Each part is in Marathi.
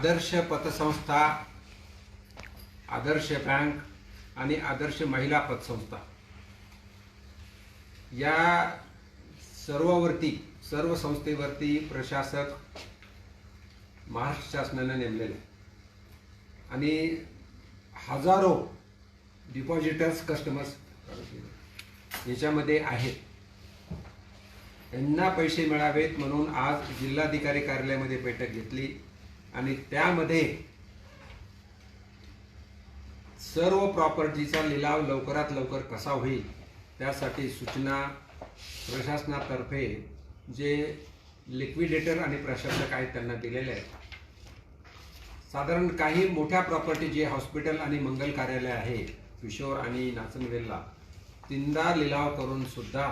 आदर्श पतसंस्था आदर्श बँक आणि आदर्श महिला पतसंस्था. या सर्ववरती सर्व संस्थेवरती प्रशासक महाराष्ट्र शासनाने नेमलेले. आणि हजारो डिपॉझिटर्स कस्टमर्स याच्यामध्ये आहेत. यांना पैसे मिळावेत म्हणून आज जिल्हाधिकारी कार्यालयामध्ये बैठक घेतली. आणि त्यामध्ये सर्व प्रॉपर्टीचा लिलाव लवकरात लवकर कसा होईल त्यासाठी सूचना प्रशासनातर्फे जे लिक्विडेटर आणि प्रशासक आहेत त्यांना दिलेले आहेत. साधारण काही मोठ्या प्रॉपर्टी जे हॉस्पिटल आणि मंगल कार्यालय आहे किशोर आणि नाचनवेलला तीनदा लिलाव करून सुद्धा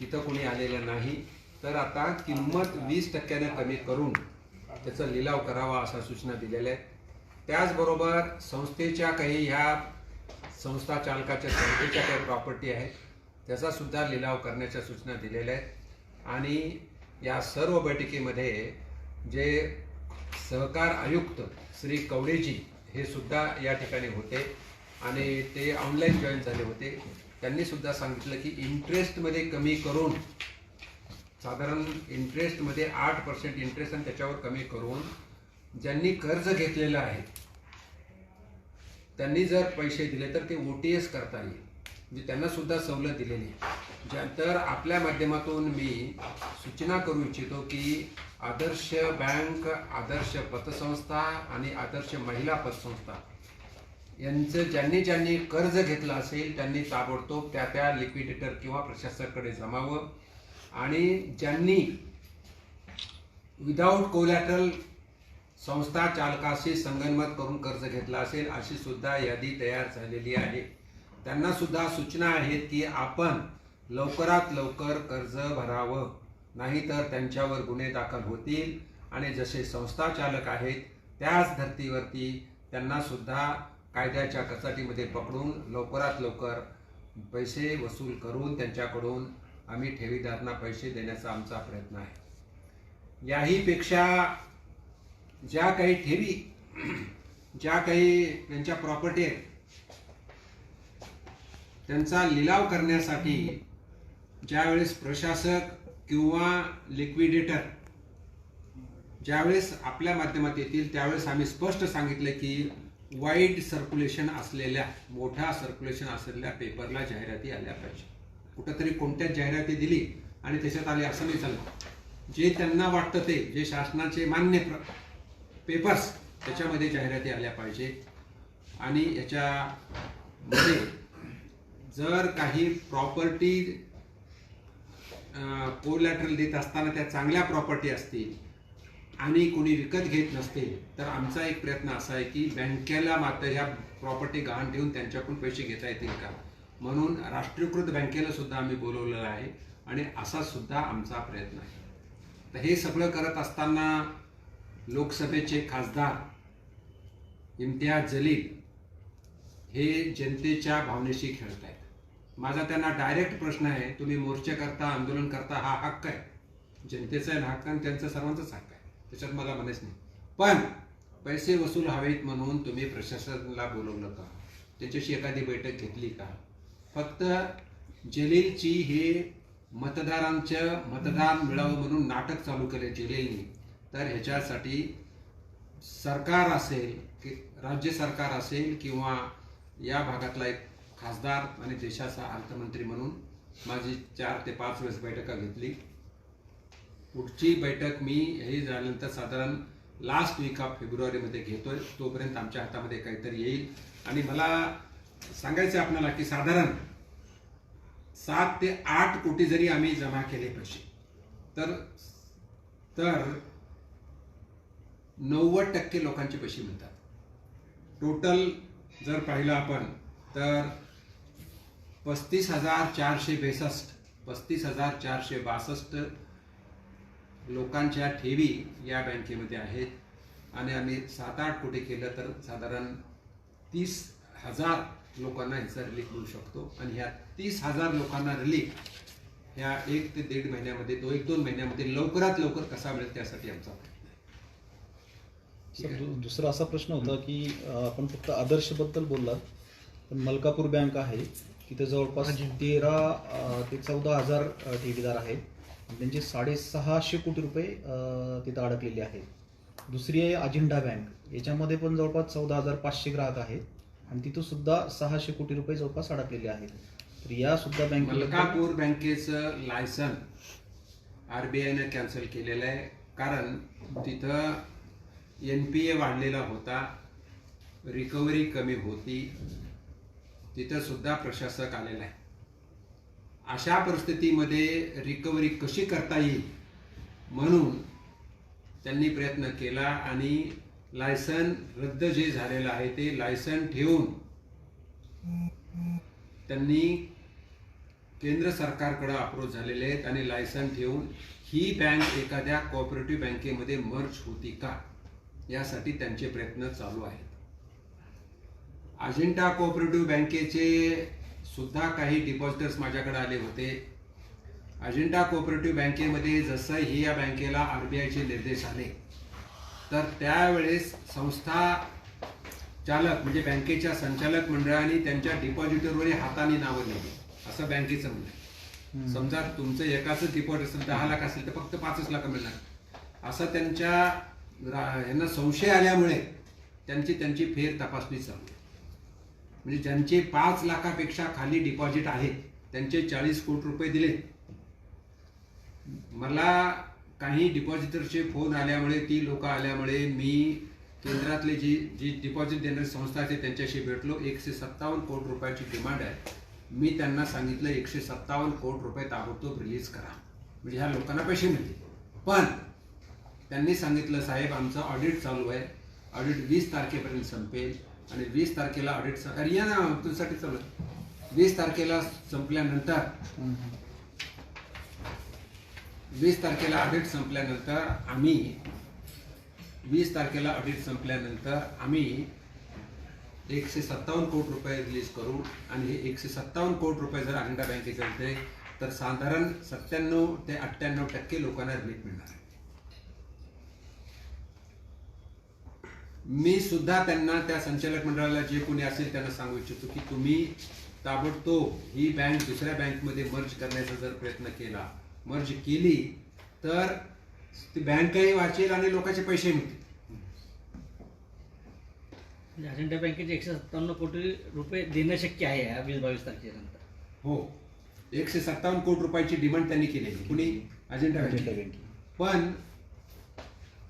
तिथं कोणी आलेलं नाही. तर आता किंमत वीस टक्क्याने कमी करून त्याचा लिलाव करावा अशा सूचना दिलेल्या आहेत. त्याचबरोबर संस्थेच्या काही ह्या संस्था चालकाच्या संस्थेच्या काही प्रॉपर्टी आहेत त्याचा सुद्धा लिलाव करण्याच्या सूचना दिलेल्या आहेत. आणि या सर्व बैठकीमध्ये जे सहकार आयुक्त श्री कवडेजी हे सुद्धा या ठिकाणी होते आणि ते ऑनलाईन जॉईन झाले होते. त्यांनी सुद्धा सांगितलं की इंटरेस्टमध्ये कमी करून साधारण इंटरेस्टमध्ये आठ पर्सेंट इंटरेस्ट आणि त्याच्यावर कमी करून ज्यांनी कर्ज घेतलेलं आहे त्यांनी जर पैसे दिले तर ते ओ टी एस करता येईल म्हणजे त्यांना सुद्धा सवलत दिलेली आहे. ज्या तर आपल्या माध्यमातून मी सूचना करू इच्छितो की आदर्श बँक आदर्श पतसंस्था आणि आदर्श महिला पतसंस्था यांचं ज्यांनी ज्यांनी कर्ज घेतलं असेल त्यांनी ताबडतोब त्या त्या लिक्विडेटर किंवा प्रशासकाकडे जमावं. आणि ज्यांनी विदाऊट कोलॅटरल संस्था चालकाशी संगनमत करून कर्ज घेतला असेल अशी सुद्धा यादी तयार झालेली आहे. त्यांना सुद्धा सूचना आहेत की आपण लवकरात लवकर कर्ज भरावं नाहीतर त्यांच्यावर गुन्हे दाखल होतील. आणि जसे संस्था चालक आहेत त्याच धर्तीवरती त्यांना सुद्धा कायद्याच्या कचाटीमध्ये पकडून लवकरात लवकर पैसे वसूल करून त्यांच्याकडून आम्ही ठेवीदारांना पैसे देण्याचा आमचा प्रयत्न आहे. याहीपेक्षा ज्या काही ठेवी ज्या काही त्यांच्या प्रॉपर्टी आहेत त्यांचा लिलाव करण्यासाठी ज्यावेळेस प्रशासक किंवा लिक्विडेटर ज्यावेळेस आपल्या माध्यमात येतील त्यावेळेस आम्ही स्पष्ट सांगितलं की वाईड सर्क्युलेशन असलेल्या मोठ्या सर्क्युलेशन असलेल्या पेपरला जाहिराती आल्या पाहिजे. कुठंतरी कोणत्याच जाहिराती दिली आणि त्याच्यात आले असं नाही चाललं जे त्यांना वाटतं ते जे शासनाचे मान्य प्र पेपर्स त्याच्यामध्ये जाहिराती आल्या पाहिजे. आणि याच्यामध्ये जर काही प्रॉपर्टी कोलॅटरल देत असताना त्या चांगल्या प्रॉपर्टी असतील आणि कोणी विकत घेत नसतील तर आमचा एक प्रयत्न असा आहे की बँकेला मात्र ह्या प्रॉपर्टी गहाण ठेवून त्यांच्याकडून पैसे घेता येतील का? म्हणून राष्ट्रीयकृत बँकेला सुद्धा आम्ही बोलवलेलं आहे आणि असा सुद्धा आमचा प्रयत्न आहे. तर हे सगळं करत असताना लोकसभेचे खासदार इम्तियाज जलील हे जनतेच्या भावनेशी खेळत आहेत. माझा त्यांना डायरेक्ट प्रश्न आहे तुम्ही मोर्चे करता आंदोलन करता हा हक्क आहे. जनतेचा आहे हक्क आणि त्यांचा सर्वांचाच हक्क आहे. त्याच्यात मला म्हणायच नाही. पण पैसे वसूल हवेत म्हणून तुम्ही प्रशासनाला बोलवलं का? त्याच्याशी एखादी बैठक घेतली का? फक्त जलीलची हे मतदारांचं मतदान मिळावं म्हणून नाटक चालू केले जलीलनी तर ह्याच्यासाठी सरकार असेल की राज्य सरकार असेल किंवा या भागातला एक खासदार आणि देशाचा अर्थमंत्री म्हणून माझी चार ते पाच वेळेस बैठका घेतली. पुढची बैठक मी हे झाल्यानंतर साधारण लास्ट वीक ऑफ फेब्रुवारीमध्ये घेतोय. तोपर्यंत आमच्या हातामध्ये काहीतरी येईल. आणि मला सांगायचं आहे आपल्याला की साधारण सात ते आठ कोटी जरी आम्ही जमा केले पैसे तर तर नव्वद टक्के लोकांचे पैसे मिळतात. टोटल जर पाहिलं आपण तर पस्तीस हजार चारशे बेसष्ट पस्तीस हजार चारशे बासष्ट लोकांच्या ठेवी या बँकेमध्ये आहेत. आणि आम्ही सात आठ कोटी केलं तर साधारण तीस हजार लोकांना ह्याचा रिलीफ मिळू शकतो. आणि ह्या तीस हजार लोकांना रिलीफ ह्या एक ते दीड महिन्यामध्ये दो एक दोन महिन्यामध्ये लवकरात लवकर कसा मिळेल त्यासाठी आमचा दुसरा असा प्रश्न होता की आपण फक्त आदर्शबद्दल बोललात पण मलकापूर बँक आहे तिथे जवळपास तेरा ते चौदा हजार ठेवीदार आहेत. आणि त्यांचे साडेसहाशे कोटी रुपये तिथं अडकलेले आहेत. दुसरी आहे अजिंठा बँक. याच्यामध्ये पण जवळपास चौदा हजार पाचशे ग्राहक आहेत. आणि तिथं सुद्धा सहाशे कोटी रुपये जवळपास अडकलेले आहेत. तर या सुद्धा बँक मलकापूर बँकेचं लायसन आरबीआयनं कॅन्सल केलेलं आहे. कारण तिथं एन पी ए वाढलेला होता. रिकव्हरी कमी होती. तिथं सुद्धा प्रशासक आलेला आहे. अशा परिस्थितीमध्ये रिकव्हरी कशी करता येईल? म्हणून त्यांनी प्रयत्न केला आणि लायसन रद्द जे झालेलं आहे ते लायसन ठेवून त्यांनी केंद्र सरकारकडे अप्रोच झालेले आहेत आणि लायसन ठेवून ही बँक एखाद्या कोऑपरेटिव्ह बँकेमध्ये मर्ज होती का? यासाठी त्यांचे प्रयत्न चालू आहेत. अजिंठा कोऑपरेटिव्ह बँकेचे सुद्धा काही डिपॉझिटर्स माझ्याकडे आले होते. अजिंठा कोऑपरेटिव्ह बँकेमध्ये जसं ही या बँकेला आर बी आयचे निर्देश आले तर त्यावेळेस संस्था चालक म्हणजे बँकेच्या संचालक मंडळाने त्यांच्या डिपॉझिटरवर हाताने नावं लिहिली असं बँकेचं म्हणणं. समजा तुमचं एकाच डिपॉझिट असेल दहा लाख असेल तर फक्त पाचच लाख मिळणार असं त्यांच्या यांना संशय आल्यामुळे त्यांची त्यांची फेर तपासणी चालू. म्हणजे ज्यांचे पाच लाखापेक्षा खाली डिपॉझिट आहे त्यांचे चाळीस कोटी रुपये दिले मला काही डिपॉझिटरचे फोन आल्यामुळे ती लोक आल्यामुळे मी केंद्रातले जी जी डिपॉझिट देणारी संस्था आहे त्यांच्याशी भेटलो. एकशे सत्तावन्न कोटी रुपयाची डिमांड आहे. मी त्यांना सांगितलं एकशे सत्तावन्न कोटी रुपये ताबडतोब रिलीज करा. म्हणजे ह्या लोकांना पैसे मिळतील. पण त्यांनी सांगितलं साहेब आमचं ऑडिट चालू आहे. ऑडिट वीस तारखेपर्यंत संपेल. आणि वीस तारखेला ऑडिट अरे या ना तुझ्यासाठी चालू आहे. वीस तारखेला संपल्यानंतर वीस तारखेला ऑडिट संपल्यानंतर आम्ही वीस तारखेला ऑडिट संपल्यानंतर आम्ही एकशे सत्तावन्न कोटी रुपये रिलीज करू. आणि हे एकशे सत्तावन्न कोटी रुपये जर अजिंठा बँकेचे होते तर साधारण सत्त्याण्णव ते अठ्ठ्याण्णव टक्के लोकांना रिलीफ मिळणार आहे. मी सुद्धा त्यांना त्या संचालक मंडळाला जे कोणी असेल त्यांना सांगू इच्छितो की तुम्ही ताबडतोब ही बँक दुसऱ्या बँकमध्ये मर्ज करण्याचा जर प्रयत्न केला मर्ज केली तर ती बँकही वाचेल आणि लोकांचे पैसे मिळतील. म्हणजे अजिंठा बँकेचे एकशे सत्तावन्न कोटी रुपये देणं शक्य आहे या वीस बावीस तारखेनंतर. हो. एकशे सत्तावन्न कोटी रुपयाची डिमांड त्यांनी केलेली. कुणी? अजिंठा. बँके. पण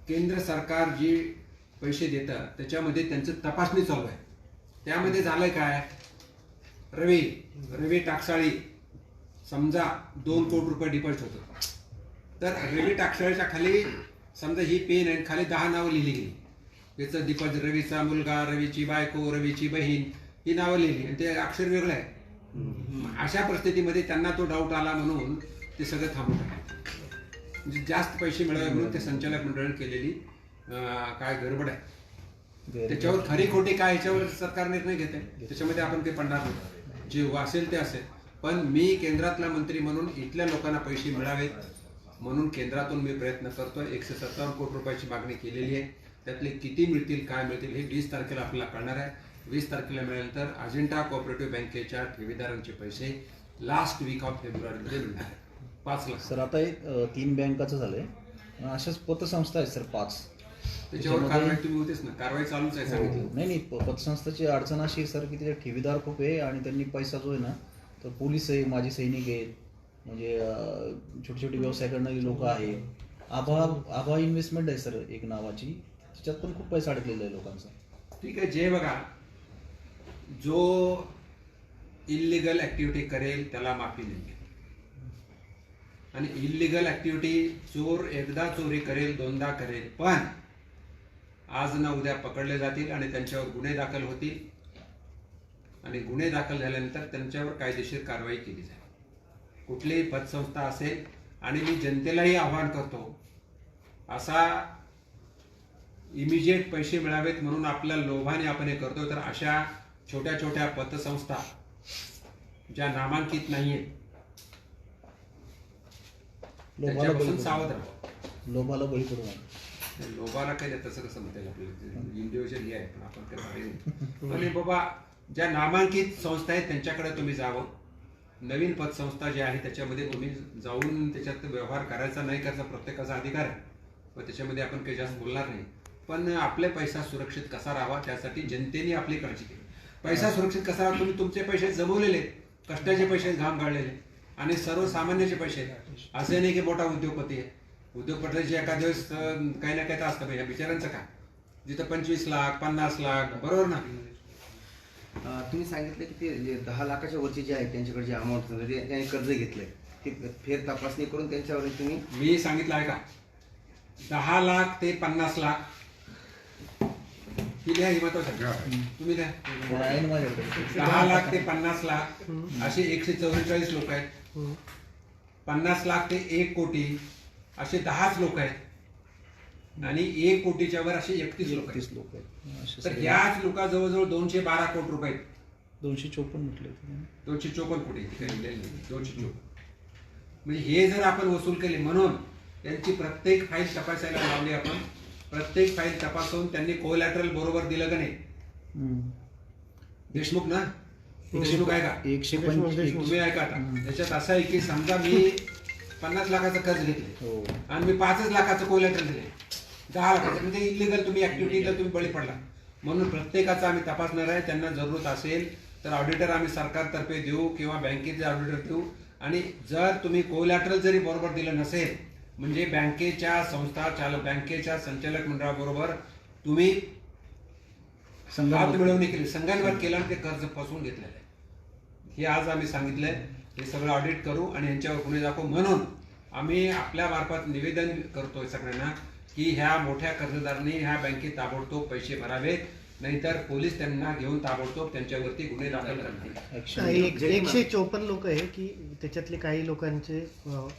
केंद्र सरकार जे पैसे देतं त्याच्यामध्ये त्यांचं तपासणी चालू आहे. त्यामध्ये झालंय काय? रवी रवी टाकसाळी समजा दोन कोटी रुपये डिपॉझिट होतं. तर रवी टाकसाळीच्या खाली समजा ही पेन आहे खाली दहा नावं लिहिली गेली. त्याचं डिपॉझिट रवीचा मुलगा रवीची बायको रवीची बहीण ही नावं लिहिली. आणि ते अक्षर वेगळं आहे. अशा परिस्थितीमध्ये त्यांना तो डाऊट आला म्हणून ते सगळं थांबून म्हणजे जास्त पैसे मिळावे म्हणून ते संचालक मंडळाने केलेली काय गडबड आहे. त्याच्यावर खरी खोटी काय याच्यावर सरकार निर्णय घेते. त्याच्यामध्ये आपण पडणार नाही. जे असेल ते असेल. पण मी केंद्रातला मंत्री म्हणून इथल्या लोकांना पैसे मिळावेत. म्हणून केंद्रातून मी प्रयत्न करतोय. एकशे सत्तावन्न कोटी रुपयाची मागणी केलेली आहे. त्यातले किती मिळतील काय मिळतील हे वीस तारखेला आपल्याला कळणार आहे. वीस तारखेला मिळाल्यानंतर अजिंठा कोऑपरेटिव्ह बँकेच्या ठेवीदारांचे पैसे लास्ट वीक ऑफ फेब्रुवारीमध्ये मिळणार आहे पाच लाख. सर आता एक अ, तीन बँकाचं झालंय. अशाच पतसंस्था आहेत सर पाच. त्याच्यावर कारवाई तुम्ही होतेच ना. कारवाई चालूच आहे सांगितलं. नाही नाही प- पतसंस्थेची अडचण अशी आहे सर की तिथे ठेवीदार खूप आहे आणि त्यांनी पैसा जो आहे ना तर पोलीस आहे सैनिक आहेत. म्हणजे छोटे छोटी छोटी व्यवसाय करणारी लोक आहेत. आभा आभा इन्व्हेस्टमेंट आहे सर एक नावाची. त्याच्यात पण खूप पैसा अडकलेला आहे लोकांचा. ठीक आहे जे बघा जो इलिगल ऍक्टिव्हिटी करेल त्याला माफी नाही आणि इलिगल ऍक्टिव्हिटी चोर एकदा चोरी करेल दोनदा करेल पण आज ना उद्या पकडले जातील आणि त्यांच्यावर गुन्हे दाखल होतील. आणि गुन्हे दाखल झाल्यानंतर त्यांच्यावर कायदेशीर कारवाई केली जाईल कुठलीही पतसंस्था असेल आणि मी जनतेलाही आवाहन करतो असा इमिजिएट पैसे मिळावेत म्हणून आपल्या लोभाने आपण हे करतो तर अशा छोट्या छोट्या पतसंस्था ज्या नामांकित लोभाला त्याच्यापासून पडू सावध. राहा लोभाला बळी पडू लोबाला काय नाही तसं कसं म्हणता येईल आपल्याला इंडिव्हिज्युअल हे आहे पण आपण नाही. आणि बाबा ज्या नामांकित संस्था आहेत त्यांच्याकडे तुम्ही जावं. नवीन पतसंस्था जी आहे त्याच्यामध्ये तुम्ही जाऊन त्याच्यात व्यवहार करायचा नाही करायचा प्रत्येकाचा अधिकार आहे. व त्याच्यामध्ये आपण काही जास्त बोलणार नाही. पण आपले पैसा सुरक्षित कसा राहावा त्यासाठी जनतेने आपली काळजी केली पैसा सुरक्षित कसा राहावा तुम्ही तुमचे पैसे जमवलेले. कष्टाचे पैसे घाम गाळलेले आणि सर्वसामान्याचे पैसे. असे नाही की मोठा उद्योगपती आहे. उद्योगपतीचे एका दिवस काही ना काही तर असतं या बिचाऱ्यांचं काय? जिथं पंचवीस लाख पन्नास लाख बरोबर ना? तुम्ही सांगितलं की ते जे दहा लाखाच्या वरचे जे आहेत त्यांच्याकडे जे अमाऊंट म्हणजे त्यांनी कर्ज घेतलंय. ते फेर तपासणी करून त्यांच्यावर तुम्ही मी सांगितलं आहे का? दहा लाख ते पन्नास लाख. ही लिहा ही महत्वाचं तुम्ही द्या दहा लाख ते पन्नास लाख. असे एकशे चौवेचाळीस लोक आहेत. पन्नास लाख ते एक कोटी. असे दहाच लोक आहेत. आणि एक कोटीच्या वर असे एकतीस लोक तीस आहेत लोक आहेत. तर सगळे. याच लोका जवळजवळ दोनशे बारा कोटी रुपये. दोनशे चोपन्न म्हटले होते. दोनशे चोपन्न कोटी. दोनशे चोपन्न. म्हणजे हे जर आपण वसूल केले म्हणून त्यांची प्रत्येक फाईल तपासायला लावली आपण प्रत्येक फाईल तपासून त्यांनी कोलॅटरल बरोबर दिलं का नाही. देशमुख ना? देशमुख आहे का? एकशे तुम्ही ऐका त्याच्यात असं आहे की समजा मी पन्नास लाखाचं कर्ज घेतले हो. आणि मी पाचच लाखाचं कोलॅटरल दिले दहा लाखाचं. म्हणजे इलिगल तुम्ही ऍक्टिव्हिटीला तुम्ही बळी पडला. म्हणून प्रत्येकाचा आम्ही तपासणार आहे त्यांना जरूरत असेल तर ऑडिटर आम्ही सरकारतर्फे देऊ किंवा बँकेचे ऑडिटर देऊ. आणि जर तुम्ही कोलॅटरल जरी बरोबर दिलं नसेल म्हणजे बँकेच्या संस्था चालक बँकेच्या संचालक मंडळाबरोबर तुम्ही मिळवणी केली संघांवर केलं आणि ते कर्ज फसवून घेतलेलं आहे. हे आज आम्ही सांगितलंय. हे सगळं ऑडिट करू आणि यांच्यावर गुन्हे दाखवू म्हणून आम्ही आपल्या मार्फत निवेदन करतोय सगळ्यांना. की ह्या मोठ्या कर्जदारांनी ह्या बँकेत ताबडतोब पैसे भरावेत नाहीतर पोलीस त्यांना घेऊन ताबडतोब त्यांच्यावरती गुन्हे दाखल करतील. एक एकशे चोपन्न लोक आहे की त्याच्यातले काही लोकांचे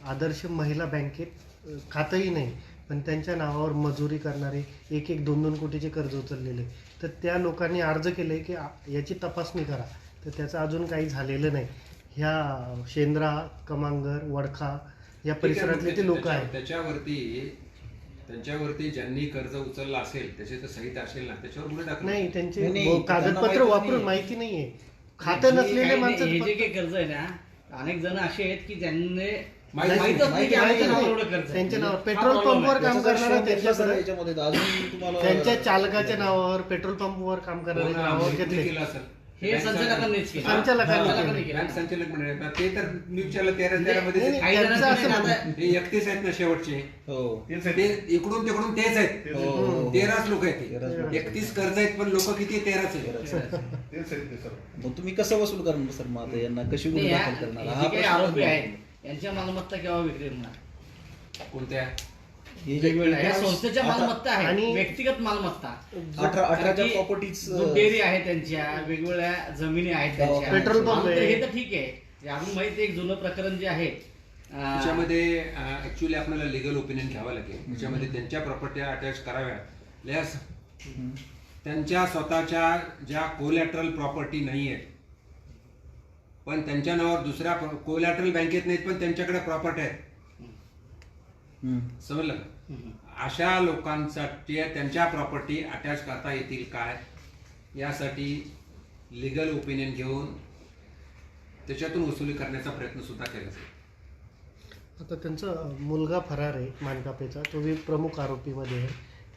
आदर्श महिला बँकेत खातंही नाही पण त्यांच्या नावावर मजुरी करणारे एक एक दोन दोन कोटीचे कर्ज उचललेले तर त्या लोकांनी अर्ज केले की याची तपासणी करा. तर त्याचं अजून काही झालेलं नाही. ह्या शेंद्रा कमांगर वडखा या परिसरातले ते लोक आहेत. त्याच्यावरती त्यांच्यावरती ज्यांनी कर्ज उचललं असेल त्याचे तर सहित असेल ना त्याच्यावर गुन्हे दाखल नाही त्यांचे नाही, त्यांना कागदपत्र वापरून. माहिती नाहीये खातं नसलेले काही माणसं हे जे काही कर्ज आहे ना अनेक जण असे आहेत की ज्यांनी माहिती- माहितच नाही की माहिती आमच्या नाही. नावावर एवढं कर्ज आहे. त्यांच्या नावावर हा पेट्रोल problem आहे. पंपवर काम करणारा शोध घेतला सर त्यांच्याकडे याच्यामध्ये तर अजून तुम्हाला त्यांच्या चालकाच्या नावावर पेट्रोल पंपवर काम करणाऱ्या कोण नावावर आम्ही घेतले केलं असेल हे संचालकांनीच केलं. संचालकांनी संचालकांनी केलं. केलं. बँक संचालक मंडळ ते तर न्यूजच्या तेरा तेरा मध्ये नाही, काही त्यांचं जणांचं असं नाही. म्हणणं- आता- हे एकतीस आहेत ना शेवटचे. हो. ते इकडून तिकडून तेच आहेत. हो, हो. तेराच लोक आहेत तेराच ते. एकतीस कर्ज आहेत पण लोक किती आहेत? तेराच आहेत. आहे. मग तुम्ही कसं वसूल करणार सर? मग आता यांना कशी नाही, गुन्हे या- दाखल करणार? हे हा जे काही प्रश्न आरोपी आहे. आहेत यांच्या मालमत्ता केव्हा विक्री होणार? कोणत्या? हे जे वेगवेगळ्या या संस्थेच्या आता मालमत्ता आहे आणि- व्यक्तिगत मालमत्ता. अठरा अठराच्या कारण की प्रॉपर्टीज दूध डेअरी आहे त्यांच्या वेगवेगळ्या जमिनी आहेत त्यांच्या. पेट्रोल पंप आहे. हे तर ठीक आहे. हे अजून माहिती एक जुनं प्रकरण जे आहे अं, त्याच्यामध्ये ऍक्च्युली आपल्याला लिगल ओपिनियन घ्यावं लागेल. त्याच्यामध्ये त्यांच्या प्रॉपर्ट्या अटॅच कराव्या लस त्यांच्या स्वतःच्या ज्या कोलॅटरल प्रॉपर्टी नाही आहेत पण त्यांच्या नावावर दुसऱ्या कोलॅटरल बँकेत नाहीत पण त्यांच्याकडे प्रॉपर्टी आहेत. समजलं का? अशा लोकांसाठी त्यांच्या प्रॉपर्टी अटॅच करता येतील काय? यासाठी लिगल ओपिनियन घेऊन त्याच्यातून वसुली करण्याचा प्रयत्न सुद्धा केला जाईल. आता त्यांचा मुलगा फरार आहे मानकापेचा. तो प्रमुख आरोपीमध्ये आहे.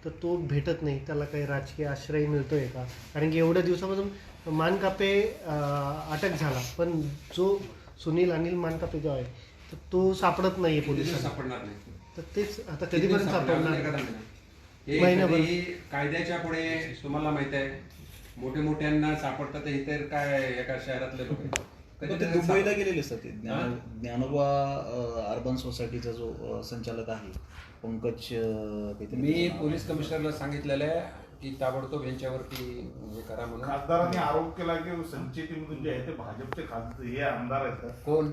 तर तो भेटत नाही. त्याला काही राजकीय आश्रय मिळतोय का? कारण की एवढ्या दिवसापासून मानकापे अटक झाला. पण जो सुनील अनिल मानकापे जो आहे तर तो सापडत दिवस पोलिसांना. सापडणार नाही. तर तेच आता कधीपर्यंत सापडणार? एखादा सापडणार महिना. हे महिनाभर. कधीही कायद्याच्या पुढे तुम्हाला माहीत आहे मोठे मोठ्यांना सापडतात हे तर काय एका शहरातले लोक ते दुबईला गेलेले सर ते ज्ञानो- ज्ञानोबा अर्बन सोसायटीचा जो संचालक आहे पंकज मी पोलीस. कमिशनरला सांगितलेलं आहे की ताबडतोब यांच्यावरती हे करा म्हणून. खासदारांनी आरोप केला की संचितीमधून जे आहे ते भाजपचे खासदार हे आमदार आहेत कोण?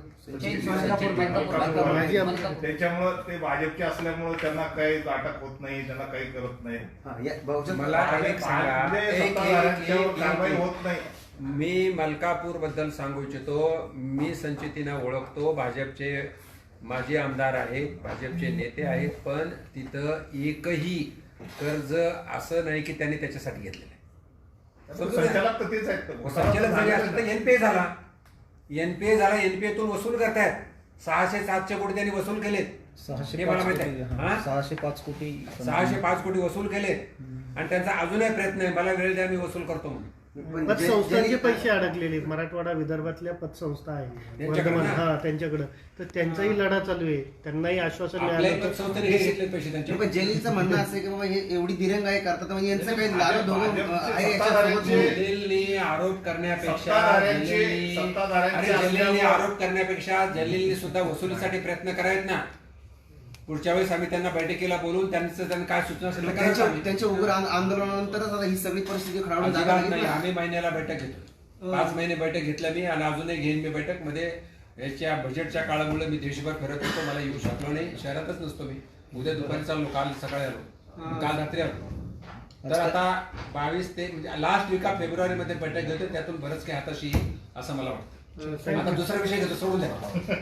त्याच्यामुळं ते भाजपचे असल्यामुळं त्यांना काही अटक होत नाही त्यांना काही करत नाही. हा, या भाऊचं मला एक सांगा. म्हणजे एक- एक- सत्ताधाऱ्यांच्यावर एक- कारवाई एक- होत नाही. मी मलकापूरबद्दल सांगू इच्छितो. मी संचितीना ओळखतो. भाजपचे माजी आमदार आहेत भाजपचे नेते आहेत पण तिथं एकही कर्ज असं नाही की त्यांनी त्याच्यासाठी घेतलेलं आहे. संचालक तर तेच आहेत व संचालक जरी असलं तर एनपीए झाला. एनपीए झाला एनपीए तून वसूल करतायत. सहाशे सातशे कोटी त्यांनी वसूल केलेत. सहाशे हे मला पाच माहीत कोटी आहे हा, हा? सहाशे पाच कोटी सहाशे पाच कोटी वसूल केलेत. आणि त्यांचा अजूनही प्रयत्न आहे. मला वेळ द्या मी वसूल करतो म्हणून. पतसंस्थांचे ज्यांनी- पैसे अडकलेले आहेत. मराठवाडा विदर्भातल्या पतसंस्था आहे. त्यांच्याकडे वर्धमान? हा त्यांच्याकडं. तर त्यांचाही लढा चालू आहे. त्यांनाही आश्वासन मिळालं. हे पण जलीलचं म्हणणं असं आहे की बाबा हे एवढी दिरंगाई करतात म्हणजे यांचं काही लाभ दोघं भाजपचे आहे याच्यासोबत जलीलने आरोप करण्यापेक्षा सत्ताधाऱ्यांचे- जलीलने- सत्ताधाऱ्यांचे अरे जलीलने असल्यामुळं- आरोप करण्यापेक्षा जलीलने सुद्धा वसुलीसाठी प्रयत्न करायत ना? पुढच्या वेळेस आम्ही त्यांना बैठकीला बोलून त्यांचं त्यांना काय सूचना असेल त्यांच्या उग्र आंद- आंदोलनानंतरच आता ही सगळी परिस्थिती लागली नाही. आम्ही महिन्याला बैठक घेतो पाच महिने बैठक घेतल्या मी आणि अजूनही घेईन मी बैठक. मध्ये याच्या बजेटच्या काळामुळे मी देशभर फिरत होतो. मला येऊ शकलो नाही. शहरातच नसतो मी. उद्या दुपारी चाललो काल सकाळी आलो. काल रात्री आलो. तर आता बावीस ते म्हणजे लास्ट वीक ऑफ फेब्रुवारी मध्ये बैठक घेतो त्यातून बरंच काही हाताशी येईल असं मला वाटतं. आता दुसरा विषय घेतो. सोडून द्या.